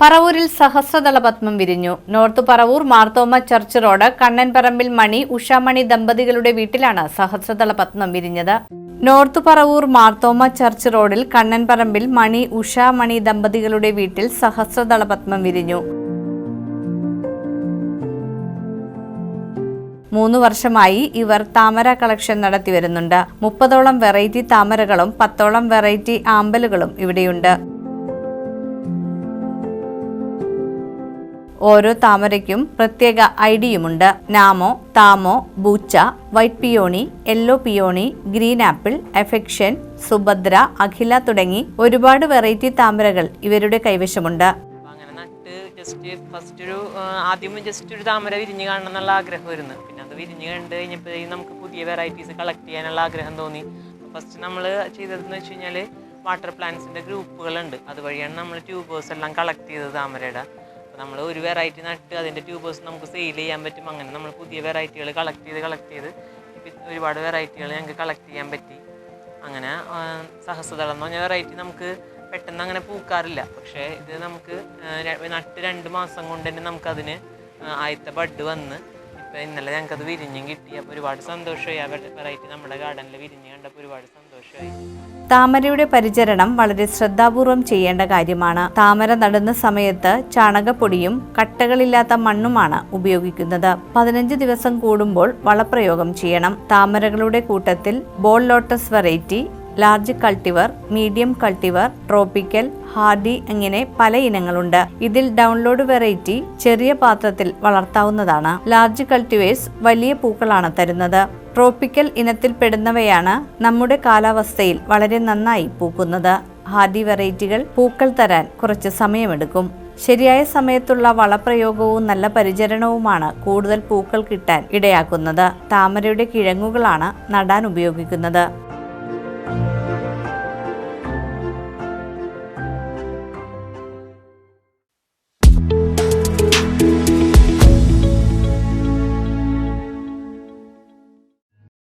പറവൂരിൽ സഹസ്രതല പത്മം വിരിഞ്ഞു. North Paravur Marthoma church road Kannanparambil Mani Ushamani ദമ്പതികളുടെ വീട്ടിലാണ് സഹസ്രതല പത്മം വിരിഞ്ഞത്. നോർത്ത് പറവൂർ മാർത്തോമ ചർച്ച് റോഡിൽ കണ്ണൻപറമ്പിൽ മണി ഉഷാമണി ദമ്പതികളുടെ വീട്ടിൽ സഹസ്രതല പത്മം വിരിഞ്ഞു. മൂന്ന് വർഷമായി ഇവർ താമര കളക്ഷൻ നടത്തി വരുന്നുണ്ട് മുപ്പതോളം വെറൈറ്റി താമരകളും പത്തോളം വെറൈറ്റി ആമ്പലുകളും ഇവിടെയുണ്ട്. ഓരോ താമരയ്ക്കും പ്രത്യേക ഐഡിയുമുണ്ട് നാമോ താമോ ബൂച്ച white peony yellow peony green apple affection Subhadra Akhila തുടങ്ങി ഒരുപാട് വെറൈറ്റി താമരകൾ ഇവരുടെ കൈവശമുണ്ട്. ജസ്റ്റ് ഫസ്റ്റ് ഒരു ആദ്യം ജസ്റ്റ് ഒരു താമര വിരിഞ്ഞ് കാണണം എന്നുള്ള ആഗ്രഹം വരുന്നു പിന്നെ അത് വിരിഞ്ഞ് കണ്ട് കഴിഞ്ഞപ്പോഴേക്കും നമുക്ക് പുതിയ വെറൈറ്റീസ് കളക്ട് ചെയ്യാനുള്ള ആഗ്രഹം തോന്നി. ഫസ്റ്റ് നമ്മൾ ചെയ്തതെന്ന് വെച്ച് കഴിഞ്ഞാൽ വാട്ടർ പ്ലാന്റ്സിന്റെ ഗ്രൂപ്പുകളുണ്ട് അതുവഴിയാണ് നമ്മൾ ട്യൂബേഴ്സ് എല്ലാം കളക്ട് ചെയ്തത് താമരയുടെ. അപ്പോൾ നമ്മൾ ഒരു വെറൈറ്റി നട്ട് അതിന്റെ ട്യൂബേഴ്സ് നമുക്ക് സെയിൽ ചെയ്യാൻ പറ്റും. അങ്ങനെ നമ്മൾ പുതിയ വെറൈറ്റികൾ കളക്ട് ചെയ്ത് കളക്ട് ചെയ്ത് ഇപ്പം ഒരുപാട് വെറൈറ്റികൾ ഞങ്ങൾക്ക് കളക്ട് ചെയ്യാൻ പറ്റി. അങ്ങനെ സഹസ്രതളം എന്ന് പറഞ്ഞ വെറൈറ്റി നമുക്ക് പെട്ടെന്ന് അങ്ങനെ പൂക്കാറില്ല. പക്ഷേ ഇത് നമുക്ക് നട്ട് രണ്ട് മാസം കൊണ്ട് തന്നെ നമുക്കതിന് ആദ്യത്തെ ബഡ് വന്ന് ഇന്നലെ ഞങ്ങൾക്കത് വിരിഞ്ഞും കിട്ടി. അപ്പോൾ ഒരുപാട് സന്തോഷമായി. ആ വെറൈറ്റി നമ്മുടെ ഗാർഡനിൽ വിരിഞ്ഞ് കണ്ടപ്പോൾ ഒരുപാട് സന്തോഷമായി. താമരയുടെ പരിചരണം വളരെ ശ്രദ്ധാപൂർവം ചെയ്യേണ്ട കാര്യമാണ്. താമര നടുന്ന സമയത്ത് ചാണകപ്പൊടിയും കട്ടകളില്ലാത്ത മണ്ണുമാണ് ഉപയോഗിക്കുന്നത്. പതിനഞ്ച് ദിവസം കൂടുമ്പോൾ വളപ്രയോഗം ചെയ്യണം. താമരകളുടെ കൂട്ടത്തിൽ bowl lotus variety large cultivar medium cultivar tropical hardy അങ്ങനെ പല ഇനങ്ങളുണ്ട്. ഇതിൽ ഡൗൺലോഡ് വെറൈറ്റി ചെറിയ പാത്രത്തിൽ വളർത്താവുന്നതാണ്. ലാർജ് കൾട്ടിവേഴ്സ് വലിയ പൂക്കളാണ് തരുന്നത്. ട്രോപ്പിക്കൽ ഇനത്തിൽപ്പെടുന്നവയാണ് നമ്മുടെ കാലാവസ്ഥയിൽ വളരെ നന്നായി പൂക്കുന്നത്. ഹാർഡി വെറൈറ്റികൾ പൂക്കൾ തരാൻ കുറച്ച് സമയമെടുക്കും. ശരിയായ സമയത്തുള്ള വളപ്രയോഗവും നല്ല പരിചരണവുമാണ് കൂടുതൽ പൂക്കൾ കിട്ടാൻ ഇടയാക്കുന്നത്. താമരയുടെ കിഴങ്ങുകളാണ് നടാൻ ഉപയോഗിക്കുന്നത്.